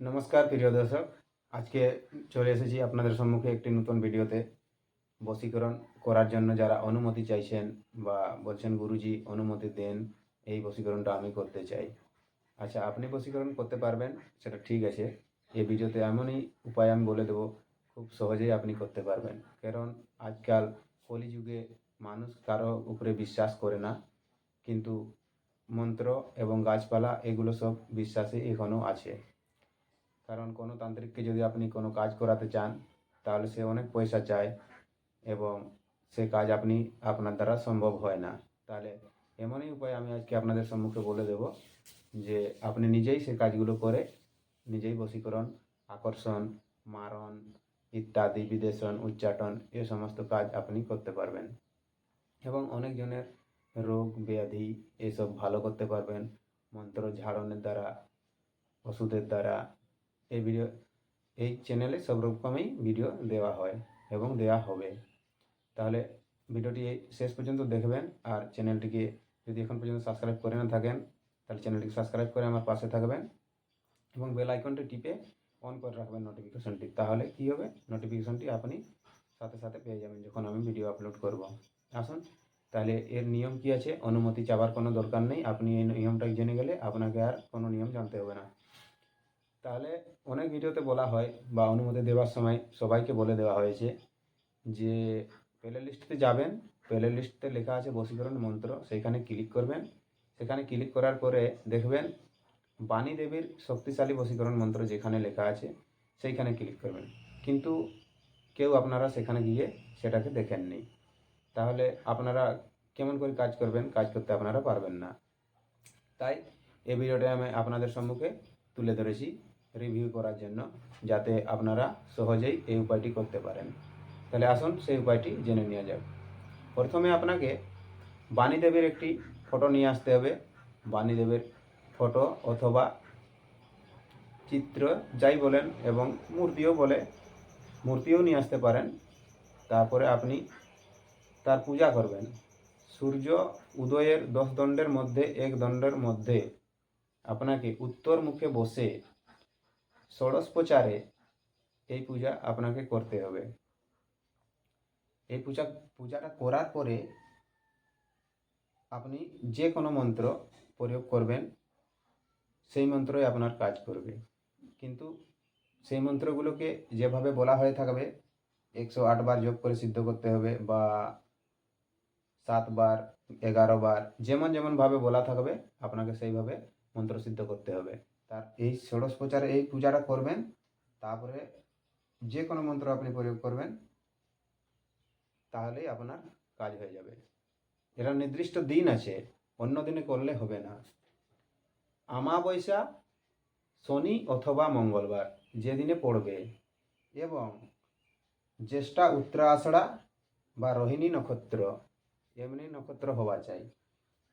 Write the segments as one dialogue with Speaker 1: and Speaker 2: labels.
Speaker 1: নমস্কার, প্রিয় দর্শক। আজকে চলে এসেছি আপনাদের সম্মুখে একটি নতুন ভিডিওতে। বশীকরণ করার জন্য যারা অনুমতি চাইছেন বা বলছেন, গুরুজি, অনুমতি দেন, এই বশীকরণটা আমি করতে চাই। আচ্ছা আপনি বশীকরণ করতে পারবেন, সেটা ঠিক আছে। এই ভিডিওতে এমনই উপায় আমি বলে দেবো, খুব সহজেই আপনি করতে পারবেন। কারণ আজকাল কলিযুগে মানুষ কারও উপরে বিশ্বাস করে না, কিন্তু মন্ত্র এবং গাছপালা, এগুলো সব বিশ্বাসে এখনও আছে। কারণ কোনো তান্ত্রিককে যদি আপনি কোনো কাজ করাতে চান, তাহলে সে অনেক পয়সা চায় এবং সে কাজ আপনি আপনার দ্বারা সম্ভব হয় না। তাহলে এমনই উপায় আমি আজকে আপনাদের সম্মুখে বলে দেব যে আপনি নিজেই সে কাজগুলো করে নিজেই বশীকরণ, আকর্ষণ, মারণ ইত্যাদি, বিদেশন, উচ্চাটন এ সমস্ত কাজ আপনি করতে পারবেন। এবং অনেকজনের রোগ, ব্যাধি এসব ভালো করতে পারবেন। মন্ত্র ঝাড়নের দ্বারা, ওষুধের দ্বারা এই ভিডিও এই চ্যানেলে সব রকমই ভিডিও দেওয়া হয় এবং দেওয়া হবে। তাহলে ভিডিওটি শেষ পর্যন্ত দেখবেন আর চ্যানেলটিকে যদি এখন পর্যন্ত সাবস্ক্রাইব করে না থাকেন, তাহলে চ্যানেলটিকে সাবস্ক্রাইব করে আমার পাশে থাকবেন এবং বেল আইকনটি টিপে অন করে রাখবেন নোটিফিকেশনটি তাহলে কি হবে? নোটিফিকেশনটি আপনি সাথে সাথে পেয়ে যাবেন যখন আমি ভিডিও আপলোড করব। আসুন, তাহলে এর নিয়ম কি আছে? অনুমতি চাওয়ার কোনো দরকার নেই। আপনি এই নিয়মটা জেনে গেলে আপনাকে আর কোনো নিয়ম জানতে হবে না। তাহলে অনেক ভিডিওতে বলা হয় বা অনুমতি দেওয়ার সময় সবাইকে বলে দেওয়া হয়েছে যে প্লে লিস্টতে যাবেন, প্লে লিস্টে লেখা আছে বশীকরণ মন্ত্র সেইখানে ক্লিক করবেন। সেখানে ক্লিক করার পরে দেখবেন বাণী দেবীর শক্তিশালী বশীকরণ মন্ত্র যেখানে লেখা আছে, সেইখানে ক্লিক করবেন। কিন্তু কেউ আপনারা সেখানে গিয়ে সেটাকে দেখেননি। তাহলে আপনারা কেমন করে কাজ করবেন, কাজ করতে আপনারা পারবেন না। তাই এই ভিডিওটা আমি আপনাদের সম্মুখে তুলে ধরেছি। রিভিউ করার জন্য যাতে আপনারা সহজেই এই উপায়টি করতে পারেন। তাহলে আসুন সেই উপায়টি জেনে নেওয়া যাক। প্রথমে আপনাকে বাণীদেবের একটি ফটো নিয়ে আসতে হবে। বাণীদেবের ফটো অথবা চিত্র যাই বলেন এবং মূর্তিও বলে, মূর্তিও নিয়ে আসতে পারেন। তারপরে আপনি তার পূজা করবেন। সূর্য উদয়ের দশ দণ্ডের মধ্যে, এক দণ্ডের মধ্যে আপনাকে উত্তর মুখে বসে ষোড়শ প্রচারে এই পূজা আপনাকে করতে হবে। এই পূজা, পূজাটা করার পরে আপনি যে কোনো মন্ত্র প্রয়োগ করবেন, সেই মন্ত্রই আপনার কাজ করবে। কিন্তু সেই মন্ত্রগুলোকে যেভাবে বলা হয়ে থাকবে, একশো আটবার যোগ করে সিদ্ধ করতে হবে বা সাতবার এগারো বার, যেমন যেমনভাবে বলা থাকবে, আপনাকে সেইভাবে মন্ত্র সিদ্ধ করতে হবে। তার এই ষোড়শ প্রচারে এই পূজাটা করবেন, তারপরে যে কোনো মন্ত্র আপনি প্রয়োগ করবেন, তাহলেই আপনার কাজ হয়ে যাবে। এরা নির্দিষ্ট দিন আছে, অন্য দিনে করলে হবে না। আমাবস্যা শনি অথবা মঙ্গলবার যেদিনে পড়বে, এবং জ্যেষ্ঠা, উত্তরাষাঢ়া বা রোহিণী নক্ষত্র, এমনি নক্ষত্র হওয়া চাই।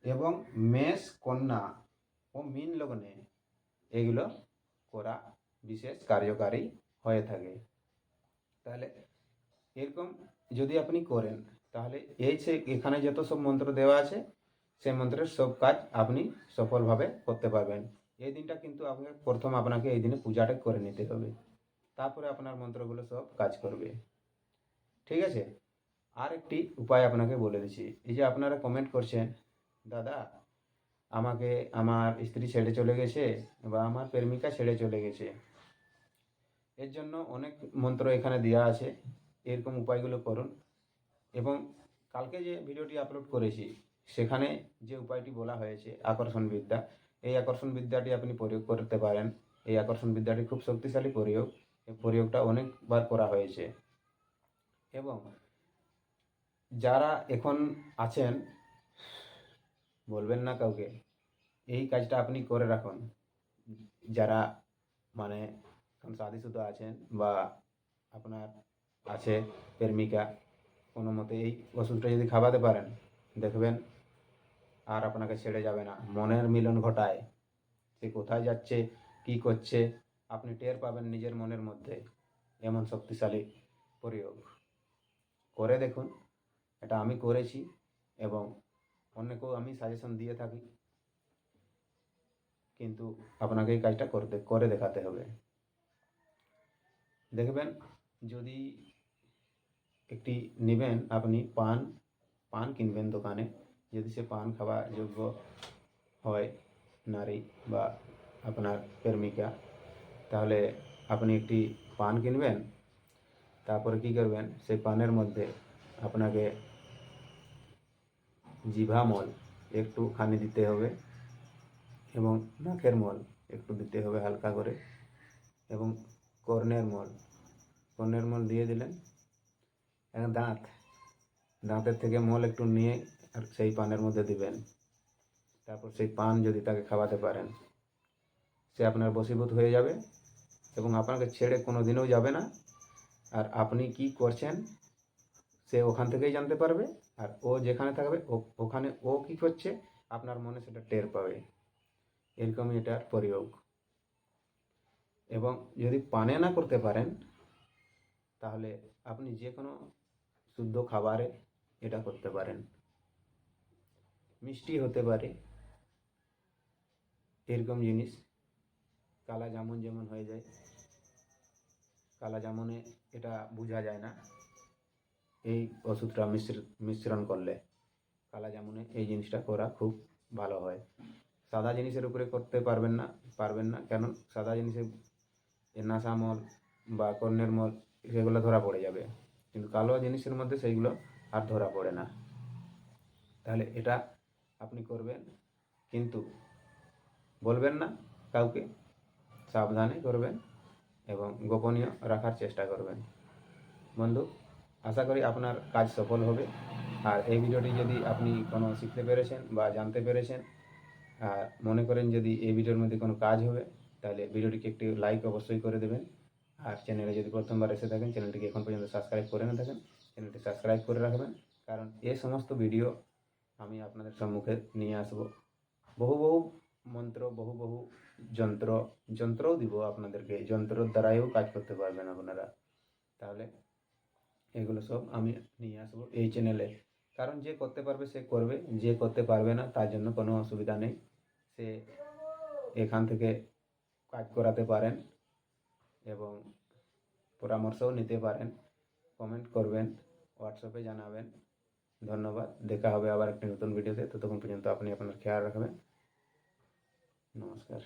Speaker 1: এবং মেষ, কন্যা ও মীন লগ্নে এগুলো করা বিশেষ কার্যকারী হয়ে থাকে। তাহলে এরকম যদি আপনি করেন, তাহলে এই যে এখানে যত সব মন্ত্র দেওয়া আছে, সেই মন্ত্রের সব কাজ আপনি সফলভাবে করতে পারবেন। এই দিনটা কিন্তু আপনাকে প্রথম আপনাকে এই দিনে পূজাটা করে নিতে হবে। তারপরে আপনার মন্ত্রগুলো সব কাজ করবে। ঠিক আছে? আর একটি উপায় আপনাকে বলে দিচ্ছি। এই যে আপনারা কমেন্ট করছেন, দাদা আমাকে আমার স্ত্রী ছেড়ে চলে গেছে বা আমার প্রেমিকা ছেড়ে চলে গেছে। এর জন্য অনেক মন্ত্র এখানে দেওয়া আছে। এরকম উপায়গুলো করুন। এবং কালকে যে ভিডিওটি আপলোড করেছি, সেখানে যে উপায়টি বলা হয়েছে আকর্ষণ বিদ্যা এই আকর্ষণ বিদ্যাটি আপনি প্রয়োগ করতে পারেন। এই আকর্ষণ বিদ্যাটি খুব শক্তিশালী প্রয়োগ। এই প্রয়োগটা অনেকবার করা হয়েছে। এবং যারা এখন আছেন বলবেন না কাউকে। এই কাজটা আপনি করে রাখুন। যারা মানে শাদিশুদ্ধ আছেন বা আপনার আছে প্রেমিকা, কোনো মতে এই ওষুধটা যদি খাওয়াতে পারেন, দেখবেন আর আপনাকে ছেড়ে যাবে না। মনের মিলন ঘটায়। সে কোথায় যাচ্ছে, কি করছে, আপনি টের পাবেন নিজের মনের মধ্যে। এমন শক্তিশালী প্রয়োগ। করে দেখুন, এটা আমি করেছি এবং অন্যকেও আমি সাজেশন দিয়ে থাকি। কিন্তু আপনাকে এই কাজটা করতে, করে দেখাতে হবে। দেখবেন, যদি একটি নেবেন, আপনি পান পান কিনবেন দোকানে। যদি সে পান খাওয়া যোগ্য হয়, নারী বা আপনার প্রেমিকা, তাহলে আপনি একটি পান কিনবেন। তারপরে কি করবেন? সেই পানের মধ্যে আপনাকে জিভা মল একটুখানি দিতে হবে এবং নাকের মল একটু দিতে হবে হালকা করে এবং কর্নের মল। কর্নের মল দিয়ে দিলেন। এখন দাঁত, দাঁতের থেকে মল একটু নিয়ে আর সেই পানের মধ্যে দিবেন। তারপর সেই পান যদি তাকে খাওয়াতে পারেন, সে আপনার বশীভূত হয়ে যাবে এবং আপনাকে ছেড়ে কোনো দিনও যাবে না। আর আপনি কি করছেন? সে ওখান থেকেই জানতে পারবে আর ও যেখানে থাকবে ওখানে ও কি করছে, আপনার মনে সেটা টের পাবে। এরকমই এটার প্রয়োগ। এবং যদি পানে না করতে পারেন, তাহলে আপনি যে কোনো শুদ্ধ খাবারে এটা করতে পারেন। মিষ্টি হতে পারে। এরকম জিনিস। কালা জামুন যেমন হয়ে যায়, কালা জামুনে এটা বোঝা যায় না। এই ওষুধটা মিশ্র মিশ্রণ করলে কালা জামুনে এই জিনিসটা করা খুব ভালো হয়। সাদা জিনিসের উপরে করতে পারবেন না পারবেন না। কেন? সাদা জিনিসে এ নাসামল বা কর্ণের মল সেগুলো ধরা পড়ে যাবে। কিন্তু কালো জিনিসের মধ্যে সেইগুলো আর ধরা পড়ে না। তাহলে এটা আপনি করবেন, কিন্তু বলবেন না, কাউকে সাবধানে করবেন এবং গোপনীয় রাখার চেষ্টা করবেন। বন্ধু আশা করি আপনার কাজ সফল হবে। আর এই ভিডিওটি যদি আপনি কোনো শিখতে পেরেছেন বা জানতে পেরেছেন, আর মনে করেন যদি এই ভিডিওর মধ্যে কোনো কাজ হবে, তাহলে ভিডিওটিকে একটি লাইক অবশ্যই করে দেবেন। আর চ্যানেলে যদি প্রথমবার এসে থাকেন চ্যানেলটিকে এখন পর্যন্ত সাবস্ক্রাইব করে না থাকেন চ্যানেলটি সাবস্ক্রাইব করে রাখবেন। কারণ এই সমস্ত ভিডিও আমি আপনাদের সম্মুখে নিয়ে আসব। বহু বহু মন্ত্র, বহু বহু যন্ত্র, যন্ত্রও দিব আপনাদেরকে। যন্ত্রর দ্বারাইও কাজ করতে পারবেন আপনারা। তাহলে এগুলো সব আমি নিয়ে আসব এই চ্যানেলে কারণ যে করতে পারবে সে করবে, যে করতে পারবে না তার জন্য কোনো অসুবিধা নেই। সে এখান থেকে কাজ করাতে পারেন এবং পরামর্শও নিতে পারেন। কমেন্ট করবেন হোয়াটসঅ্যাপে জানাবেন। ধন্যবাদ, দেখা হবে আবার একটি নতুন ভিডিওতে ততক্ষণ পর্যন্ত আপনি আপনার খেয়াল রাখবেন। নমস্কার।